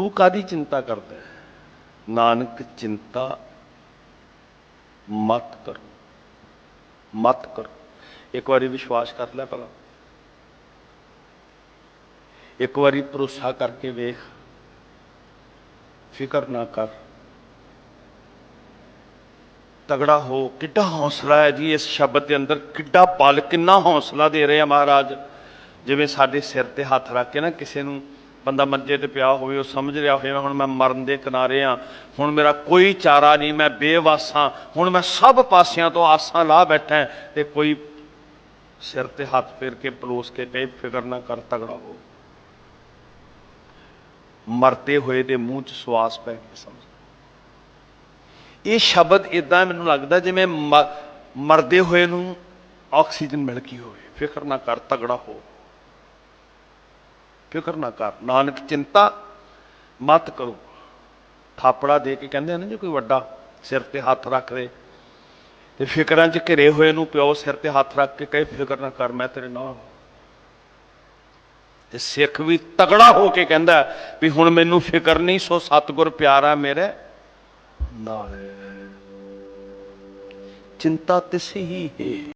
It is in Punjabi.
ਤੂੰ ਕਾਦੀ ਚਿੰਤਾ ਕਰਦਾ ਨਾਨਕ, ਚਿੰਤਾ ਮਤ ਕਰੋ। ਮਤ ਕਰੋ। ਇੱਕ ਵਾਰੀ ਵਿਸ਼ਵਾਸ ਕਰ ਲੈ ਭਲਾ। ਇੱਕ ਵਾਰੀ ਭਰੋਸਾ ਕਰਕੇ ਵੇਖ। ਫਿਕਰ ਨਾ ਕਰ। ਤਗੜਾ ਹੋ। ਕਿੱਡਾ ਹੌਸਲਾ ਹੈ ਜੀ ਇਸ ਸ਼ਬਦ ਦੇ ਅੰਦਰ। ਕਿੱਡਾ ਬਲ ਕਿੰਨਾ ਹੌਸਲਾ ਦੇ ਰਿਹਾ ਮਹਾਰਾਜ। ਜਿਵੇਂ ਸਾਡੇ ਸਿਰ ਤੇ ਹੱਥ ਰੱਖ ਕੇ ਨਾ ਕਿਸੇ ਨੂੰ ਬੰਦਾ ਮੰਜੇ ਤੇ ਪਿਆ ਹੋਵੇ, ਉਹ ਸਮਝ ਰਿਹਾ ਹੋਵੇ ਹੁਣ ਮੈਂ ਮਰਨ ਦੇ ਕਿਨਾਰੇ ਆ, ਹੁਣ ਮੇਰਾ ਕੋਈ ਚਾਰਾ ਨਹੀਂ, ਮੈਂ ਬੇਵਾਸਾਂ ਹੁਣ ਮੈਂ ਸਭ ਪਾਸਿਆਂ ਤੋਂ ਆਸਾਂ ਲਾ ਬੈਠਾ ਤੇ ਕੋਈ ਸਿਰ ਤੇ ਹੱਥ ਫੇਰ ਕੇ ਪਲੋਸ ਕੇ ਕਹੇ, ਫਿਕਰ ਨਾ ਕਰ, ਤਗੜਾ ਹੋ। ਮਰਤੇ ਹੋਏ ਦੇ ਮੂੰਹ 'ਚ ਸਵਾਸ ਪੈ ਕੇ ਸਮਝ। ਇਹ ਸ਼ਬਦ ਇਦਾਂ ਮੈਨੂੰ ਲੱਗਦਾ ਜਿਵੇਂ ਮ- ਮਰਦੇ ਹੋਏ ਨੂੰ ਆਕਸੀਜਨ ਮਿਲ ਗਈ ਹੋਵੇ, ਫਿਕਰ ਨਾ ਕਰ, ਤਗੜਾ ਹੋ। ਫਿਕਰ ਨਾ ਕਰ। ਨਾਨਕ, ਚਿੰਤਾ ਮਤ ਕਰੋ। ਥਾਪੜਾ ਦੇ ਕੇ ਕਹਿੰਦੇ ਆ ਜੇ ਕੋਈ ਵੱਡਾ ਸਿਰ ਤੇ ਹੱਥ ਰੱਖ ਦੇ, ਤੇ ਫਿਕਰਾਂ 'ਚ ਘਿਰੇ ਹੋਏ ਨੂੰ ਪਿਓ ਸਿਰ ਤੇ ਹੱਥ ਰੱਖ ਕੇ ਕਹੇ, ਫਿਕਰ ਨਾ ਕਰ, ਮੈਂ ਤੇਰੇ ਨਾਲ ਤੇ ਸਿੱਖ ਵੀ ਤਗੜਾ ਹੋ ਕੇ ਕਹਿੰਦਾ ਵੀ ਹੁਣ ਮੈਨੂੰ ਫਿਕਰ ਨਹੀਂ, ਸੋ ਸਤਿਗੁਰ ਪਿਆਰਾ ਮੇਰੇ ਨਾਲ ਚਿੰਤਾ ਤਿਸ ਹੀ ਹੈ।